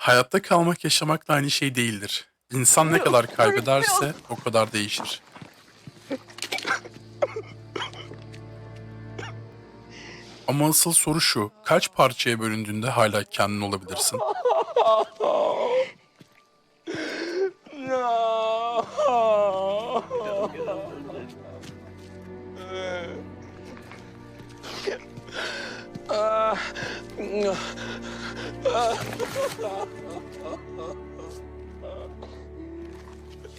Hayatta kalmak yaşamakla aynı şey değildir. İnsan ne kadar kaybederse o kadar değişir. Ama asıl soru şu, kaç parçaya bölündüğünde hala kendin olabilirsin?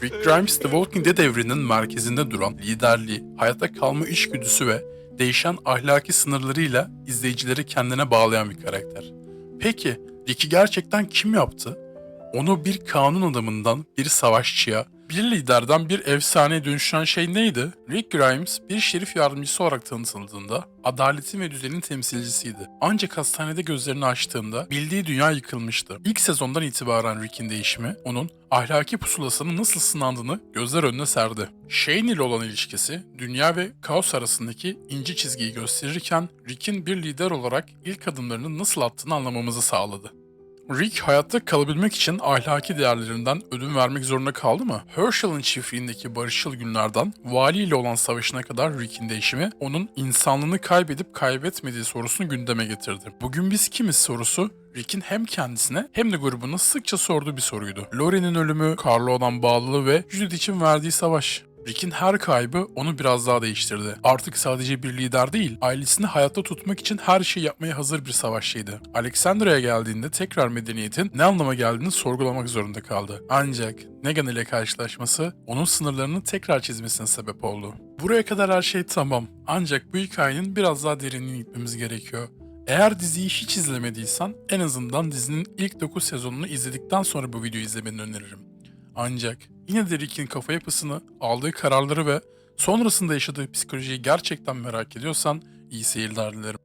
Rick Grimes, The Walking Dead evreninin merkezinde duran liderliği, hayatta kalma içgüdüsü ve değişen ahlaki sınırlarıyla izleyicileri kendine bağlayan bir karakter. Peki, Rick'i gerçekten kim yaptı? Onu bir kanun adamından bir savaşçıya, bir liderden bir efsaneye dönüştüren şey neydi? Rick Grimes bir şerif yardımcısı olarak tanıtıldığında adaletin ve düzenin temsilcisiydi. Ancak hastanede gözlerini açtığında bildiği dünya yıkılmıştı. İlk sezondan itibaren Rick'in değişimi onun ahlaki pusulasının nasıl sınandığını gözler önüne serdi. Shane ile olan ilişkisi dünya ve kaos arasındaki ince çizgiyi gösterirken Rick'in bir lider olarak ilk adımlarını nasıl attığını anlamamızı sağladı. Rick hayatta kalabilmek için ahlaki değerlerinden ödün vermek zorunda kaldı mı? Herschel'ın çiftliğindeki barışçıl günlerden vali ile olan savaşına kadar Rick'in değişimi onun insanlığını kaybedip kaybetmediği sorusunu gündeme getirdi. Bugün biz kimiz sorusu Rick'in hem kendisine hem de grubuna sıkça sorduğu bir soruydu. Laurie'nin ölümü, Carl'a olan bağlılığı ve Judith için verdiği savaş. Rick'in her kaybı onu biraz daha değiştirdi. Artık sadece bir lider değil, ailesini hayatta tutmak için her şeyi yapmaya hazır bir savaşçıydı. Alexandra'ya geldiğinde tekrar medeniyetin ne anlama geldiğini sorgulamak zorunda kaldı. Ancak Negan ile karşılaşması onun sınırlarını tekrar çizmesine sebep oldu. Buraya kadar her şey tamam. Ancak bu hikayenin biraz daha derinliğine gitmemiz gerekiyor. Eğer diziyi hiç izlemediysen en azından dizinin ilk 9 sezonunu izledikten sonra bu videoyu izlemeni öneririm. Ancak yine de Rick'in kafa yapısını, aldığı kararları ve sonrasında yaşadığı psikolojiyi gerçekten merak ediyorsan iyi seyirler dilerim.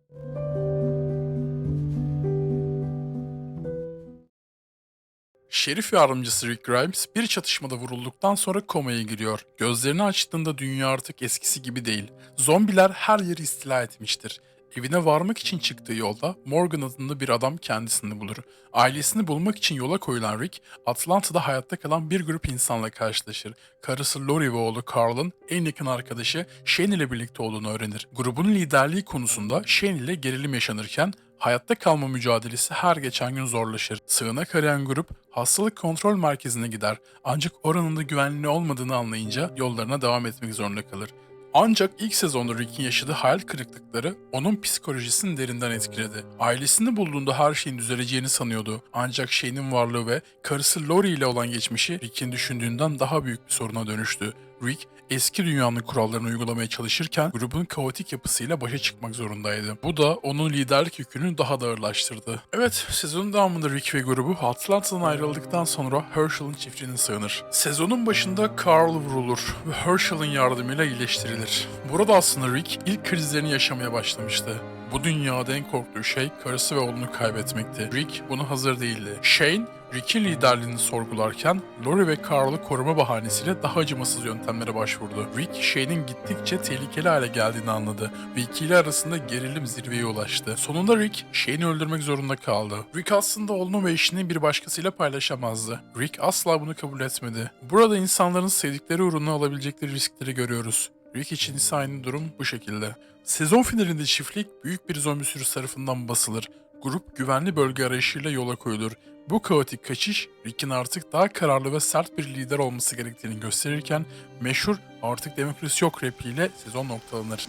Şerif yardımcısı Rick Grimes bir çatışmada vurulduktan sonra komaya giriyor. Gözlerini açtığında dünya artık eskisi gibi değil. Zombiler her yeri istila etmiştir. Evine varmak için çıktığı yolda Morgan adında bir adam kendisini bulur. Ailesini bulmak için yola koyulan Rick, Atlanta'da hayatta kalan bir grup insanla karşılaşır. Karısı Lori ve oğlu Carl'ın en yakın arkadaşı Shane ile birlikte olduğunu öğrenir. Grubun liderliği konusunda Shane ile gerilim yaşanırken hayatta kalma mücadelesi her geçen gün zorlaşır. Sığınak arayan grup hastalık kontrol merkezine gider ancak oranın da güvenli olmadığını anlayınca yollarına devam etmek zorunda kalır. Ancak ilk sezonda Rick'in yaşadığı hayal kırıklıkları onun psikolojisini derinden etkiledi. Ailesini bulduğunda her şeyin düzeleceğini sanıyordu. Ancak Shane'in varlığı ve karısı Lori ile olan geçmişi Rick'in düşündüğünden daha büyük bir soruna dönüştü. Rick, eski dünyanın kurallarını uygulamaya çalışırken grubun kaotik yapısıyla başa çıkmak zorundaydı. Bu da onun liderlik yükünü daha da ağırlaştırdı. Evet, sezonun devamında Rick ve grubu Atlanta'dan ayrıldıktan sonra Herschel'ın çiftliğine sığınır. Sezonun başında Carl vurulur ve Herschel'ın yardımıyla iyileştirilir. Burada aslında Rick ilk krizlerini yaşamaya başlamıştı. Bu dünyada en korktuğu şey karısı ve oğlunu kaybetmekti. Rick buna hazır değildi. Shane, Rick'in liderliğini sorgularken Lori ve Carl'ı koruma bahanesiyle daha acımasız yöntemlere başvurdu. Rick, Shane'in gittikçe tehlikeli hale geldiğini anladı ve ikili arasında gerilim zirveye ulaştı. Sonunda Rick, Shane'i öldürmek zorunda kaldı. Rick aslında oğlunu ve eşini bir başkasıyla paylaşamazdı. Rick asla bunu kabul etmedi. Burada insanların sevdikleri uğruna alabilecekleri riskleri görüyoruz. Rick için ise aynı durum bu şekilde. Sezon finalinde çiftlik büyük bir zombi sürüsü tarafından basılır. Grup güvenli bölge arayışıyla yola koyulur. Bu kaotik kaçış Rick'in artık daha kararlı ve sert bir lider olması gerektiğini gösterirken meşhur artık demokrasi yok repliğiyle sezon noktalanır.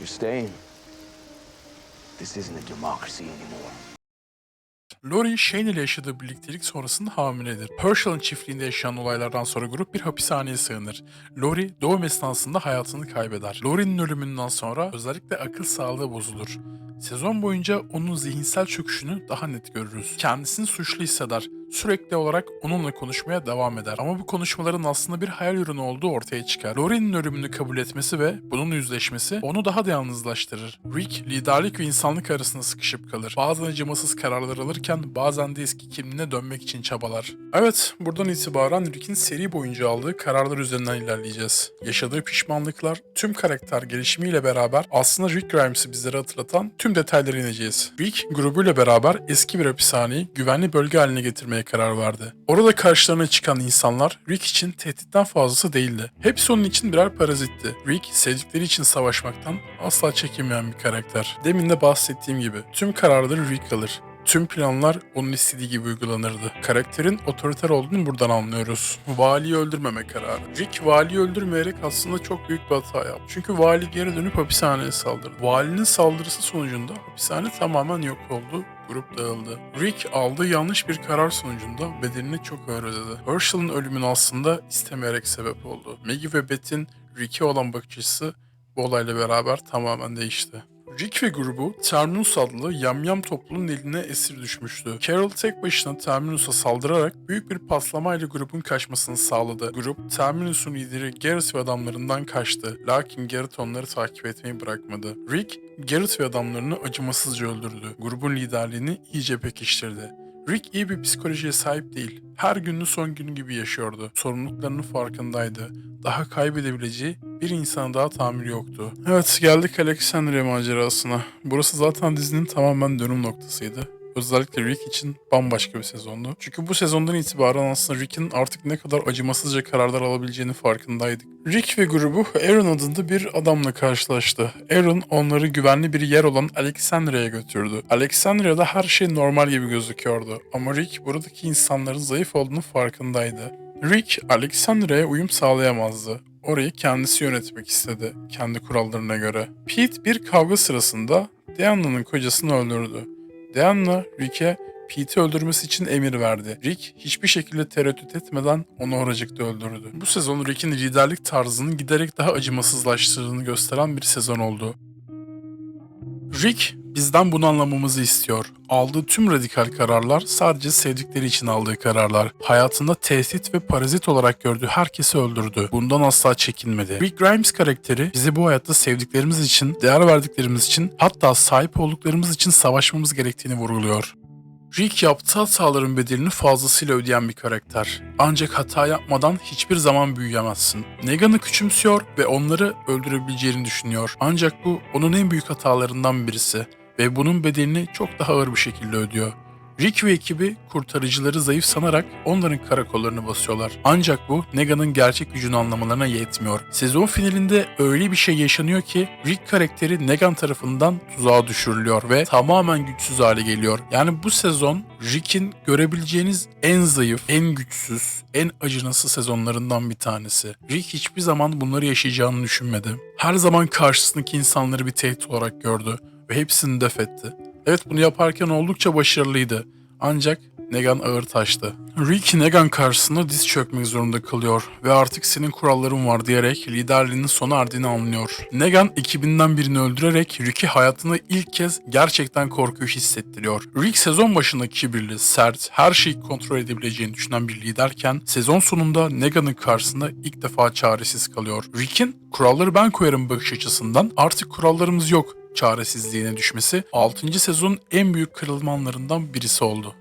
This isn't a democracy anymore. Lori, Shane ile yaşadığı birliktelik sonrasında hamiledir. Herschel'ın çiftliğinde yaşayan olaylardan sonra grup bir hapishaneye sığınır. Lori, doğum esnasında hayatını kaybeder. Lori'nin ölümünden sonra özellikle akıl sağlığı bozulur. Sezon boyunca onun zihinsel çöküşünü daha net görürüz. Kendisini suçlu hisseder. Sürekli olarak onunla konuşmaya devam eder. Ama bu konuşmaların aslında bir hayal ürünü olduğu ortaya çıkar. Lori'nin ölümünü kabul etmesi ve bununla yüzleşmesi onu daha da yalnızlaştırır. Rick, liderlik ve insanlık arasında sıkışıp kalır. Bazen acımasız kararlar alırken bazen de eski kimliğine dönmek için çabalar. Evet, buradan itibaren Rick'in seri boyunca aldığı kararlar üzerinden ilerleyeceğiz. Yaşadığı pişmanlıklar, tüm karakter gelişimiyle beraber aslında Rick Grimes'i bizlere hatırlatan tüm detaylara ineceğiz. Rick, grubuyla beraber eski bir hapishaneyi güvenli bölge haline getirmeye etmeye karar verdi. Orada karşılarına çıkan insanlar Rick için tehditten fazlası değildi. Hepsi onun için birer parazitti. Rick sevdikleri için savaşmaktan asla çekinmeyen bir karakter. Demin de bahsettiğim gibi tüm kararları Rick alır. Tüm planlar onun istediği gibi uygulanırdı. Karakterin otoriter olduğunu buradan anlıyoruz. Valiyi öldürmeme kararı. Rick valiyi öldürmeyerek aslında çok büyük bir hata yaptı. Çünkü vali geri dönüp hapishaneye saldırdı. Valinin saldırısı sonucunda hapishane tamamen yok oldu. Grup dağıldı. Rick aldığı yanlış bir karar sonucunda bedelini çok ağır ödedi. Herschel'ın ölümüne aslında istemeyerek sebep oldu. Maggie ve Beth'in Rick'e olan bakış açısı bu olayla beraber tamamen değişti. Rick ve grubu Terminus adlı yamyam topluluğun eline esir düşmüştü. Carol tek başına Terminus'a saldırarak büyük bir patlamayla grubun kaçmasını sağladı. Grup Terminus'un lideri Garrett ve adamlarından kaçtı. Lakin Garrett onları takip etmeyi bırakmadı. Rick, Garrett ve adamlarını acımasızca öldürdü. Grubun liderliğini iyice pekiştirdi. Rick iyi bir psikolojiye sahip değil. Her gününü son günü gibi yaşıyordu. Sorumluluklarının farkındaydı. Daha kaybedebileceği bir insana daha tahammülü yoktu. Evet geldik Alexandria macerasına. Burası zaten dizinin tamamen dönüm noktasıydı. Özellikle Rick için bambaşka bir sezondu. Çünkü bu sezondan itibaren aslında Rick'in artık ne kadar acımasızca kararlar alabileceğini farkındaydık. Rick ve grubu Aaron adında bir adamla karşılaştı. Aaron onları güvenli bir yer olan Alexandria'ya götürdü. Alexandria'da her şey normal gibi gözüküyordu. Ama Rick buradaki insanların zayıf olduğunu farkındaydı. Rick, Alexandria'ya uyum sağlayamazdı. Orayı kendisi yönetmek istedi, kendi kurallarına göre. Pete bir kavga sırasında Diana'nın kocasını öldürdü. Diana, Rick'e Pete'i öldürmesi için emir verdi. Rick hiçbir şekilde tereddüt etmeden onu oracıkta öldürdü. Bu sezon Rick'in liderlik tarzının giderek daha acımasızlaştığını gösteren bir sezon oldu. Rick bizden bunu anlamamızı istiyor. Aldığı tüm radikal kararlar sadece sevdikleri için aldığı kararlar. Hayatında tehdit ve parazit olarak gördüğü herkesi öldürdü. Bundan asla çekinmedi. Rick Grimes karakteri bizi bu hayatta sevdiklerimiz için, değer verdiklerimiz için, hatta sahip olduklarımız için savaşmamız gerektiğini vurguluyor. Rick yaptığı hataların bedelini fazlasıyla ödeyen bir karakter. Ancak hata yapmadan hiçbir zaman büyüyemezsin. Negan'ı küçümsüyor ve onları öldürebileceğini düşünüyor. Ancak bu onun en büyük hatalarından birisi ve bunun bedelini çok daha ağır bir şekilde ödüyor. Rick ve ekibi kurtarıcıları zayıf sanarak onların karakollarını basıyorlar. Ancak bu Negan'ın gerçek gücünü anlamalarına yetmiyor. Sezon finalinde öyle bir şey yaşanıyor ki Rick karakteri Negan tarafından tuzağa düşürülüyor ve tamamen güçsüz hale geliyor. Yani bu sezon Rick'in görebileceğiniz en zayıf, en güçsüz, en acınası sezonlarından bir tanesi. Rick hiçbir zaman bunları yaşayacağını düşünmedi. Her zaman karşısındaki insanları bir tehdit olarak gördü ve hepsini def etti. Evet bunu yaparken oldukça başarılıydı. Ancak Negan ağır taştı. Rick Negan karşısında diz çökmek zorunda kalıyor ve artık senin kuralların var diyerek liderliğinin sona erdiğini anlıyor. Negan ekibinden birini öldürerek Rick'i hayatında ilk kez gerçekten korkuyu hissettiriyor. Rick sezon başında kibirli, sert, her şeyi kontrol edebileceğini düşünen bir liderken sezon sonunda Negan'ın karşısında ilk defa çaresiz kalıyor. Rick'in kuralları ben koyarım bakış açısından artık kurallarımız yok çaresizliğine düşmesi 6. sezonun en büyük kırılmanlarından birisi oldu.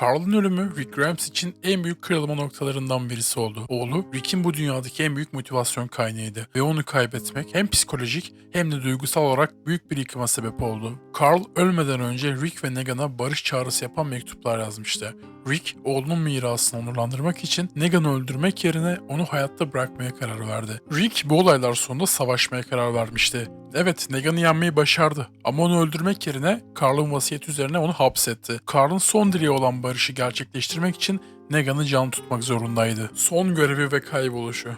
Carl'ın ölümü Rick Grimes için en büyük kırılma noktalarından birisi oldu. Oğlu Rick'in bu dünyadaki en büyük motivasyon kaynağıydı ve onu kaybetmek hem psikolojik hem de duygusal olarak büyük bir yıkıma sebep oldu. Carl ölmeden önce Rick ve Negan'a barış çağrısı yapan mektuplar yazmıştı. Rick, oğlunun mirasını onurlandırmak için Negan'ı öldürmek yerine onu hayatta bırakmaya karar verdi. Rick bu olaylar sonunda savaşmaya karar vermişti. Evet, Negan'ı yenmeyi başardı ama onu öldürmek yerine Carl'ın vasiyeti üzerine onu hapsetti. Carl'ın son dileği olan barışı gerçekleştirmek için Negan'ı can tutmak zorundaydı. Son görevi ve kayboluşu.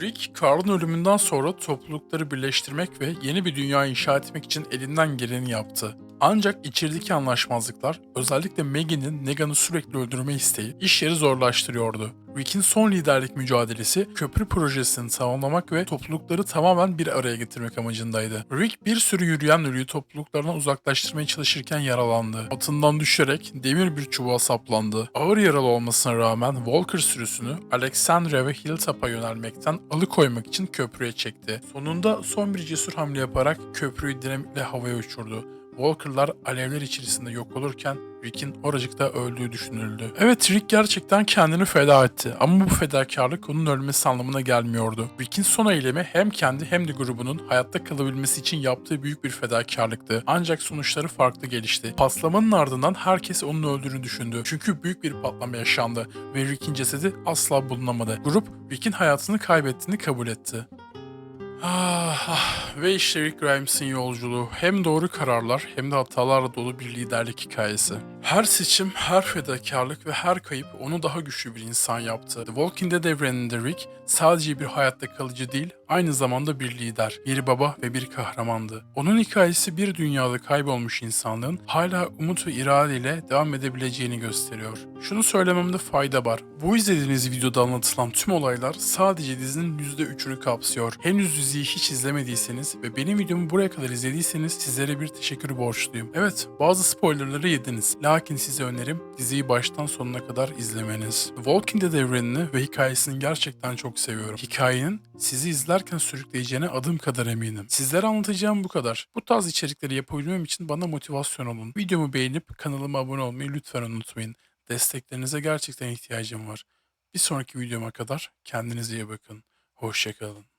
Rick, Carl'ın ölümünden sonra toplulukları birleştirmek ve yeni bir dünya inşa etmek için elinden geleni yaptı. Ancak içerideki anlaşmazlıklar, özellikle Maggie'nin Negan'ı sürekli öldürme isteği işleri zorlaştırıyordu. Rick'in son liderlik mücadelesi köprü projesini tamamlamak ve toplulukları tamamen bir araya getirmek amacındaydı. Rick bir sürü yürüyen ölüyü topluluklarından uzaklaştırmaya çalışırken yaralandı. Atından düşerek demir bir çubuğa saplandı. Ağır yaralı olmasına rağmen Walker sürüsünü Alexandria ve Hilltop'a yönelmekten alıkoymak için köprüye çekti. Sonunda son bir cesur hamle yaparak köprüyü dinamitle havaya uçurdu. Walker'lar alevler içerisinde yok olurken Rick'in oracıkta öldüğü düşünüldü. Evet Rick gerçekten kendini feda etti ama bu fedakarlık onun ölmesi anlamına gelmiyordu. Rick'in son eylemi hem kendi hem de grubunun hayatta kalabilmesi için yaptığı büyük bir fedakarlıktı. Ancak sonuçları farklı gelişti. Patlamanın ardından herkes onun öldüğünü düşündü. Çünkü büyük bir patlama yaşandı ve Rick'in cesedi asla bulunamadı. Grup Rick'in hayatını kaybettiğini kabul etti. Ah, ah. Ve işte Rick Grimes'in yolculuğu hem doğru kararlar hem de hatalarla dolu bir liderlik hikayesi. Her seçim, her fedakarlık ve her kayıp onu daha güçlü bir insan yaptı. The Walking Dead evreninde Rick sadece bir hayatta kalıcı değil, aynı zamanda bir lider, bir baba ve bir kahramandı. Onun hikayesi bir dünyada kaybolmuş insanlığın hala umut ve iradeyle devam edebileceğini gösteriyor. Şunu söylememde fayda var. Bu izlediğiniz videoda anlatılan tüm olaylar sadece dizinin %3'ünü kapsıyor. Henüz diziyi hiç izlemediyseniz ve benim videomu buraya kadar izlediyseniz sizlere bir teşekkür borçluyum. Evet, bazı spoilerları yediniz. Lakin size önerim diziyi baştan sonuna kadar izlemeniz. The Walking Dead evrenini ve hikayesini gerçekten çok seviyorum. Hikayenin sizi izlerken sürükleyeceğine adım kadar eminim. Sizlere anlatacağım bu kadar. Bu tarz içerikleri yapabilmem için bana motivasyon olun. Videomu beğenip kanalıma abone olmayı lütfen unutmayın. Desteklerinize gerçekten ihtiyacım var. Bir sonraki videoma kadar kendinize iyi bakın. Hoşçakalın.